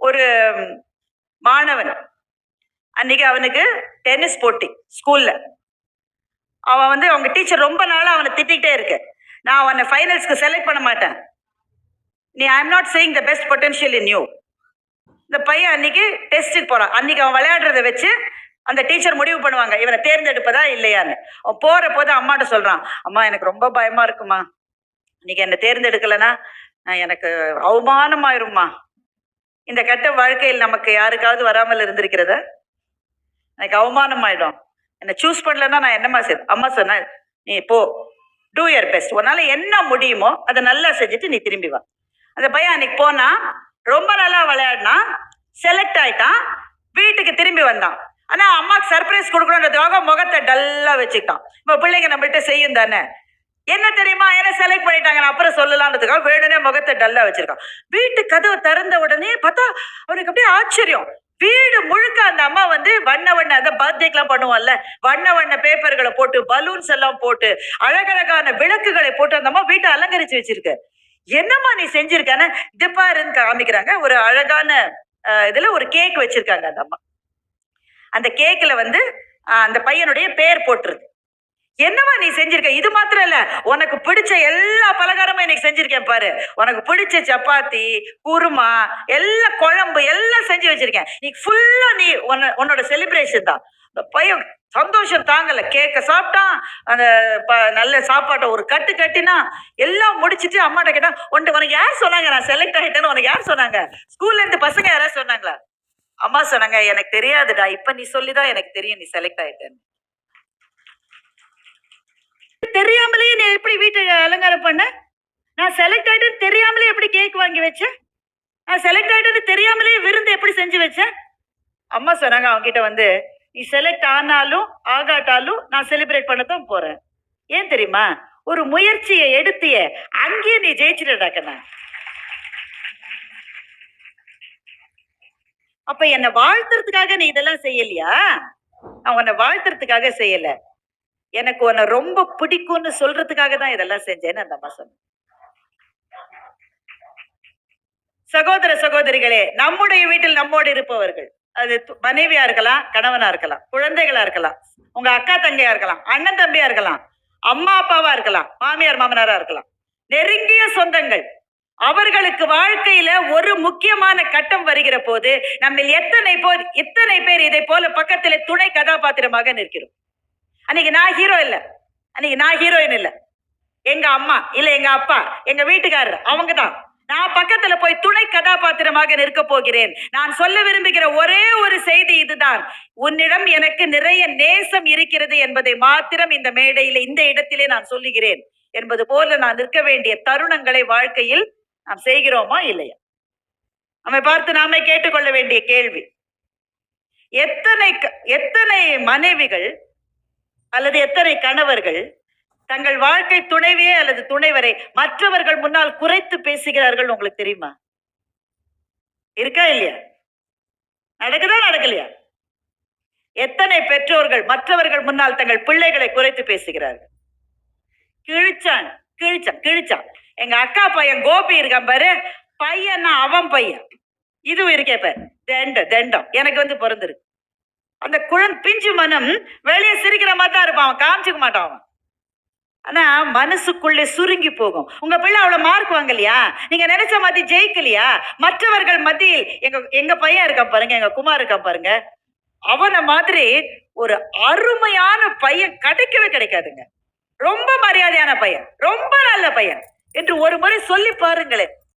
ஒரு மாணவன். அன்னைக்கு அவனுக்கு டென்னிஸ் போட்டி ஸ்கூல்ல அவன் வந்து அவங்க டீச்சர் ரொம்ப நாளா அவனை திட்டிகிட்டே இருக்கு. நான் அவனை ஃபைனல்ஸ்க்கு செலக்ட் பண்ண மாட்டேன். நீ I am not saying the best potential in you இந்த பையன் அன்னைக்கு டெஸ்ட்டுக்கு போறான். அன்னைக்கு அவன் விளையாடுறத வச்சு அந்த டீச்சர் முடிவு பண்ணுவாங்க. இவனை தேர்ந்தெடுப்பதா இல்லையான்னு. அவன் போற போது அம்மாட்ட சொல்றான் அம்மா எனக்கு ரொம்ப பயமா இருக்குமா? இன்னைக்கு என்னை தேர்ந்தெடுக்கலைன்னா எனக்கு அவமானமாயிரும்மா. இந்த கெட்ட வாழ்க்கையில் நமக்கு யாருக்காவது வராமல் இருந்திருக்கிறதா? எனக்கு அவமானம் ஆயிடும் என்னை சூஸ் பண்ணலன்னா நான் என்னம்மா செய்ய அம்மா சொன்னேன் நீ போ டூ இயர் பெஸ்ட் உன்னால என்ன முடியுமோ அதை நல்லா செஞ்சுட்டு நீ திரும்பி வா. அந்த பையன் அன்னைக்கு போனா ரொம்ப நல்லா விளையாடினா செலக்ட் ஆயிட்டான் வீட்டுக்கு திரும்பி வந்தான். ஆனா அம்மாக்கு சர்ப்ரைஸ் கொடுக்கணுன்றதுக்காக முகத்தை டல்லா வச்சுக்கிட்டான். இப்போ பிள்ளைங்க நம்மள்கிட்ட செய்யும் தானே? என்ன தெரியுமா? என்ன செலக்ட் பண்ணிட்டாங்க நான் அப்புறம் சொல்லலான்றதுக்காக வேணும்னே முகத்தை டல்லா வச்சிருக்கான். வீட்டு கதவை திறந்த உடனே பார்த்தா அவனுக்கு அப்படியே ஆச்சரியம். வீடு முழுக்க அந்த அம்மா வந்து வண்ண வண்ண அந்த பர்த்டேக்கெல்லாம் பண்ணுவோம்ல வண்ண வண்ண பேப்பர்களை போட்டு பலூன்ஸ் எல்லாம் போட்டு அழகழகான விளக்குகளை போட்டு அந்த அம்மா வீட்டை அலங்கரிச்சு வச்சிருக்கு. என்னம்மா நீ செஞ்சிருக்கான இதுப்பாருன்னு காமிக்கிறாங்க. ஒரு அழகான இதுல ஒரு கேக் வச்சிருக்காங்க அந்த அம்மா. அந்த கேக்கில் வந்து அந்த பையனுடைய பேர் போட்டிருக்கு. என்னம்மா நீ செஞ்சிருக்க? இது மாத்திரம் இல்ல. உனக்கு பிடிச்ச எல்லா பலகாரமும் இன்னைக்கு செஞ்சிருக்கேன் பாரு. உனக்கு பிடிச்ச சப்பாத்தி குருமா எல்லா குழம்பு எல்லாம் செஞ்சு வச்சிருக்கேன். நீ ஃபுல்லா நீ உன்ன- உன்னோட செலிப்ரேஷன் தான். இந்த பையன் சந்தோஷம் தாங்கல. கேக்க சாப்பிட்டான் அந்த ப- நல்ல சாப்பாட்டை ஒரு கட்டு கட்டினா எல்லாம் முடிச்சிட்டு அம்மாட்ட கேட்டா உன்ட்டு உனக்கு யார் சொன்னாங்க? நான் செலக்ட் ஆகிட்டேன்னு உனக்கு யார் சொன்னாங்க? ஸ்கூல்ல இருந்து பசங்க யாராவது சொன்னாங்களா? அம்மா சொன்னாங்க எனக்கு தெரியாதுடா. இப்ப நீ சொல்லிதான் எனக்கு தெரியும் நீ செலக்ட் ஆயிட்டேன்னு. தெரியாமலே நீ எப்படி வீட்டை அலங்காரம் பண்ண? நான் செலக்ட் ஆயிட்டேன்னு தெரியாமலே எப்படி கேக் வாங்கி வச்சேன்? நான் செலக்ட் ஆயிட்டேன்னு தெரியாமலே விருந்து எப்படி செஞ்சு வச்சேன்? அம்மா சொன்னாங்க அவங்க கிட்ட வந்து நீ செலக்ட் ஆனாலும் ஆகாட்டாலும் நான் செலிப்ரேட் பண்ண தான் போறேன். ஏன் தெரியுமா? ஒரு முயற்சியை எடுத்திய அங்கேயே நீ ஜெயிச்சிடடாக்கண்ணா அப்ப என்னை வாழ்த்துறதுக்காக நீ இதெல்லாம் செய்யலையா? நான் உன்னை வாழ்த்துறதுக்காக செய்யலை. எனக்கு உன்னை ரொம்ப பிடிக்கும்னு சொல்றதுக்காக தான் இதெல்லாம் செஞ்சேன்னு அந்த அம்மா சொன்ன சகோதர சகோதரிகளே நம்முடைய வீட்டில் நம்மோடு இருப்பவர்கள் அது மனைவியா இருக்கலாம் கணவனா இருக்கலாம் குழந்தைகளா இருக்கலாம் உங்க அக்கா தங்கையா இருக்கலாம் அண்ணன் தம்பியா இருக்கலாம் அம்மா அப்பாவா இருக்கலாம் மாமியார் மாமனாரா இருக்கலாம். நெருங்கிய சொந்தங்கள். அவர்களுக்கு வாழ்க்கையில ஒரு முக்கியமான கட்டம் வருகிற போது நம்ம எத்தனை போர் இத்தனை பேர் இதை போல பக்கத்திலே துணை கதாபாத்திரமாக நிற்கிறோம். அன்னைக்கு நான் ஹீரோ இல்லை. அன்னைக்கு நான் ஹீரோயின் இல்லை. எங்க அம்மா இல்லை எங்க அப்பா எங்க வீட்டுக்காரர் அவங்க தான் நான் பக்கத்துல போய் துணை கதாபாத்திரமாக நிற்க போகிறேன். நான் சொல்ல விரும்புகிற ஒரே ஒரு செய்தி இதுதான். உன்னிடம் எனக்கு நிறைய நேசம் இருக்கிறது என்பதை மாத்திரம் இந்த மேடையில இந்த இடத்திலே நான் சொல்லுகிறேன் என்பது போல நான் நிற்க வேண்டிய தருணங்களை வாழ்க்கையில் நாம் செய்கிறோமா இல்லையா? நம்மை பார்த்து நாமே கேட்டுக்கொள்ள வேண்டிய கேள்வி. எத்தனை க- எத்தனை மனைவிகள் அல்லது எத்தனை கணவர்கள் தங்கள் வாழ்க்கை துணைவியே அல்லது துணைவரை மற்றவர்கள் முன்னால் குறைத்து பேசுகிறார்கள் உங்களுக்கு தெரியுமா? இருக்கா இல்லையா? நடக்குதா நடக்கலையா? எத்தனை பெற்றோர்கள் மற்றவர்கள் முன்னால் தங்கள் பிள்ளைகளை குறைத்து பேசுகிறார்கள்? கிழிச்சான் கிழிச்சான் கிழிச்சான். எங்க அக்கா பையன் கோபி இருக்கான் பாரு. பையன்னா அவன் பையன். இதுவும் இருக்கே இப்ப தண்டம் தண்டம். எனக்கு வந்து பிறந்திருக்கு. அந்த குழந்தை பிஞ்சு மனம் வெளியே சிரிக்கிற மாதிரி தான் இருப்பான். அவன் காமிச்சிக்க மாட்டான் அவன். ஆனா மனசுக்குள்ளே சுருங்கி போகும். உங்க பிள்ளை அவ்வளவு மார்க் வாங்கலையா? நீங்க நினைச்ச மாதிரி ஜெயிக்கலையா? மற்றவர்கள் மத்தியில் எங்க எங்க பையன் இருக்கான் பாருங்க எங்க குமார் இருக்கான் பாருங்க. அவனை மாதிரி ஒரு அருமையான பையன் கிடைக்கவே கிடைக்காதுங்க. ரொம்ப மரியாதையான பையன். ரொம்ப நல்ல பையன். என்று ஒரு முறை சொல்லி பாருங்களேன்.